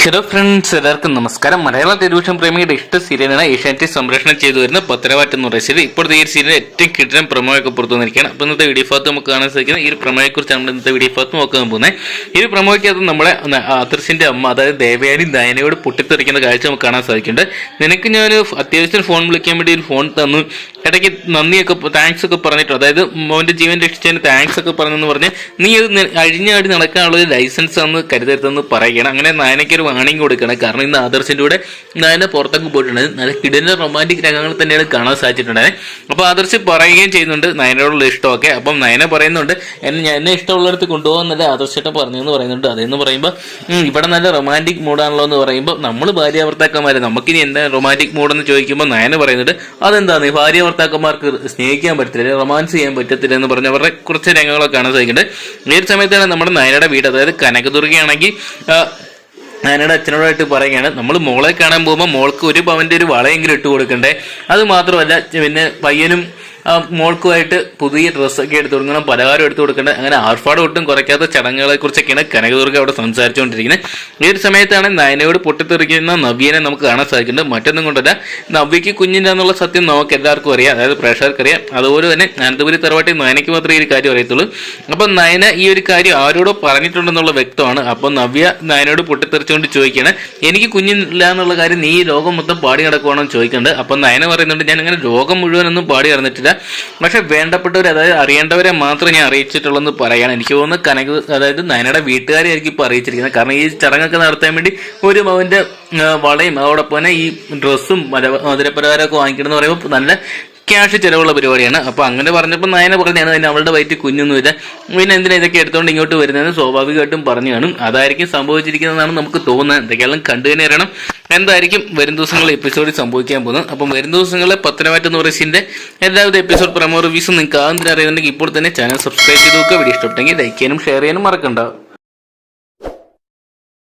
Hello friends എല്ലാവർക്കും നമസ്കാരം. മലയാള television പ്രേമിയുടെ ഇഷ്ട സീരിയലാണ് ഏഷ്യാനെറ്റ് സംപ്രേഷണം ചെയ്തു വരുന്ന പത്തരവാറ്റ് എന്ന് പറയുന്ന സീരിയൽ ഇപ്പോഴത്തെ ഈ സീരിയൽ ഏറ്റവും കിട്ടുന്ന പ്രമോയൊക്കെ പുറത്തു വന്നിരിക്കുകയാണ്. അപ്പോൾ ഇന്നത്തെ വീഡിയോ ഭാഗത്ത് നമുക്ക് കാണാൻ സാധിക്കുന്ന ഈ ഒരു പ്രമോയെ കുറിച്ചാണ് നമ്മൾ ഇന്നത്തെ വീഡിയോ ഭാഗത്ത് നോക്കാൻ പോകുന്നത്. ഈ ഒരു പ്രമോയ്ക്കകത്ത് നമ്മളെ ആദർശിന്റെ അമ്മ അതായത് ദേവയാനി ദയനയോട് പൊട്ടിത്തെറിക്കുന്ന കാഴ്ച നമുക്ക് കാണാൻ സാധിക്കുന്നുണ്ട്. നിനക്ക് ഞാൻ അത്യാവശ്യം ഫോൺ വിളിക്കാൻ വേണ്ടി ഒരു ഫോൺ തന്നു. ഇടയ്ക്ക് നന്ദിയൊക്കെ താങ്ക്സ് ഒക്കെ പറഞ്ഞിട്ട് അതായത് മോന്റെ ജീവൻ രക്ഷിച്ചതിന് താങ്ക്സ് ഒക്കെ പറഞ്ഞെന്ന് പറഞ്ഞ് നീ അത് അഴിഞ്ഞാടി നടക്കാനുള്ള ഒരു ലൈസൻസ് ആണ് കരുതരുതെന്ന് പറയുകയാണ്. അങ്ങനെ നായനയ്ക്ക് ഒരു വാണിംഗ് കൊടുക്കണം കാരണം ഇന്ന് ആദർശിന്റെ കൂടെ നായന പുറത്തൊക്കെ പോയിട്ടുണ്ട്. നല്ല കിടന്ന റൊമാന്റിക് രംഗങ്ങൾ തന്നെയാണ് കാണാൻ സാധിച്ചിട്ടുണ്ടായത് അപ്പോൾ ആദർശ് പറയുകയും ചെയ്യുന്നുണ്ട് നയനോടുള്ള ഇഷ്ടമൊക്കെ. അപ്പം നയന പറയുന്നുണ്ട് എന്നെ എന്നെ ഇഷ്ടമുള്ളിടത്ത് കൊണ്ടുപോകുന്നല്ലേ ആദർശേട്ടൻ പറഞ്ഞു എന്ന് പറയുന്നുണ്ട്. അതെന്ന് പറയുമ്പോൾ ഇവിടെ നല്ല റൊമാന്റിക് മൂഡാണല്ലോ എന്ന് പറയുമ്പോൾ നമ്മൾ ഭാര്യ ഭർത്താക്കന്മാരെ നമുക്കിനി എന്താ റൊമാന്റിക് മൂഡെന്ന് ചോദിക്കുമ്പോൾ നയന പറയുന്നുണ്ട് അതെന്താണ് ഭാര്യ ഭർത്താക്കന്മാർക്ക് സ്നേഹിക്കാൻ പറ്റത്തില്ല റൊമാൻസ് ചെയ്യാൻ പറ്റത്തില്ല എന്ന് പറഞ്ഞ അവരുടെ കുറച്ച് രംഗങ്ങളൊക്കെ കാണാൻ ഈ ഒരു സമയത്താണ് നമ്മുടെ നയനയുടെ വീട്. അതായത് കനകദുർഗയാണെങ്കിൽ ഞാനയുടെ അച്ഛനോടായിട്ട് പറയുകയാണ് നമ്മൾ മോളെ കാണാൻ പോകുമ്പോൾ മോൾക്ക് ഒരു പവന്റെ ഒരു വളയെങ്കിലും ഇട്ട് കൊടുക്കണ്ടേ അത് മാത്രമല്ല പിന്നെ പയ്യനും മോൾക്കുമായിട്ട് പുതിയ ഡ്രസ്സൊക്കെ എടുത്തു കൊടുക്കണം പലഹാരം എടുത്തു കൊടുക്കേണ്ട അങ്ങനെ ആർഭാടം ഒട്ടും കുറയ്ക്കാത്ത ചടങ്ങുകളെ കുറിച്ചൊക്കെയാണ് കനകദുർഗ അവിടെ സംസാരിച്ചുകൊണ്ടിരിക്കുന്നത്. ഈ ഒരു സമയത്താണ് നയനയോട് പൊട്ടിത്തെറിക്കുന്ന നവ്യനെ നമുക്ക് കാണാൻ സാധിക്കുന്നത്. മറ്റൊന്നും കൊണ്ടല്ല നവ്യക്ക് കുഞ്ഞിന്റെ എന്നുള്ള സത്യം നമുക്ക് എല്ലാവർക്കും അറിയാം അതായത് പ്രേക്ഷകർക്ക് അറിയാം അതുപോലെ തന്നെ അനന്തപുരി തറവാട്ടി നയനയ്ക്ക് മാത്രമേ ഈ ഒരു കാര്യം അറിയത്തുള്ളൂ. അപ്പം നയന ഈ ഒരു കാര്യം ആരോടോ പറഞ്ഞിട്ടുണ്ടെന്നുള്ള വ്യക്തമാണ്. അപ്പം നവ്യ നയനോട് പൊട്ടിത്തെറിച്ചുകൊണ്ട് ചോദിക്കുകയാണ് എനിക്ക് കുഞ്ഞില്ല എന്നുള്ള കാര്യം നീ ലോകം മൊത്തം പാടി നടക്കുവാണോ? ചോദിക്കുന്നുണ്ട്. അപ്പം നയന പറയുന്നുണ്ട് ഞാൻ അങ്ങനെ ലോകം മുഴുവനൊന്നും പാടി നടന്നിട്ടില്ല. പക്ഷെ വേണ്ടപ്പെട്ടവർ അതായത് അറിയേണ്ടവരെ മാത്രമേ ഞാൻ അറിയിച്ചിട്ടുള്ളൂ എന്ന് പറയാണ്. എനിക്ക് തോന്നുന്നു കനക അതായത് നയനയുടെ വീട്ടുകാരെ ആയിരിക്കും ഇപ്പോൾ അറിയിച്ചിരിക്കുന്നത്. കാരണം ഈ ചടങ്ങൊക്കെ നടത്താൻ വേണ്ടി ഒരു അവന്റെ വളയും അതോടൊപ്പം തന്നെ ഈ ഡ്രസ്സും മധുരപലഹാരമൊക്കെ വാങ്ങിക്കണം എന്ന് പറയുമ്പോൾ നല്ല ക്യാഷ് ചിലവുള്ള പരിപാടിയാണ്. അപ്പോൾ അങ്ങനെ പറഞ്ഞപ്പോൾ നയന പറഞ്ഞാണ് അതിന് അവളുടെ വയറ്റിൽ കുഞ്ഞൊന്നുമില്ല പിന്നെ എന്തിനാ ഇതൊക്കെ എടുത്തുകൊണ്ട് ഇങ്ങോട്ട് വരുന്നതെന്ന് സ്വാഭാവികമായിട്ടും പറഞ്ഞു കാണും. അതായിരിക്കും സംഭവിച്ചിരിക്കുന്നതെന്നാണ് നമുക്ക് തോന്നുന്നത്. എന്തൊക്കെയാലും കണ്ടു തന്നെ അറിയണം. എന്തായിരിക്കും വരും ദിവസങ്ങളിൽ എപ്പിസോഡിൽ സംഭവിക്കാൻ പോകുന്നത്? അപ്പം വരും ദിവസങ്ങളിലെ പത്തനമാറ്റം എന്ന് പറയുന്നതിന്റെ എല്ലാവിധ എപ്പിസോഡ് പ്രമോ റിവ്യൂസും നിങ്ങൾക്ക് ആദ്യം അറിയുന്നുണ്ടെങ്കിൽ ഇപ്പോൾ തന്നെ ചാനൽ സബ്സ്ക്രൈബ് ചെയ്ത് നോക്കുക. വീഡിയോ ഇഷ്ടപ്പെട്ടെങ്കിൽ ലൈക്ക് ചെയ്യാനും ഷെയർ ചെയ്യാനും മറക്കണ്ട.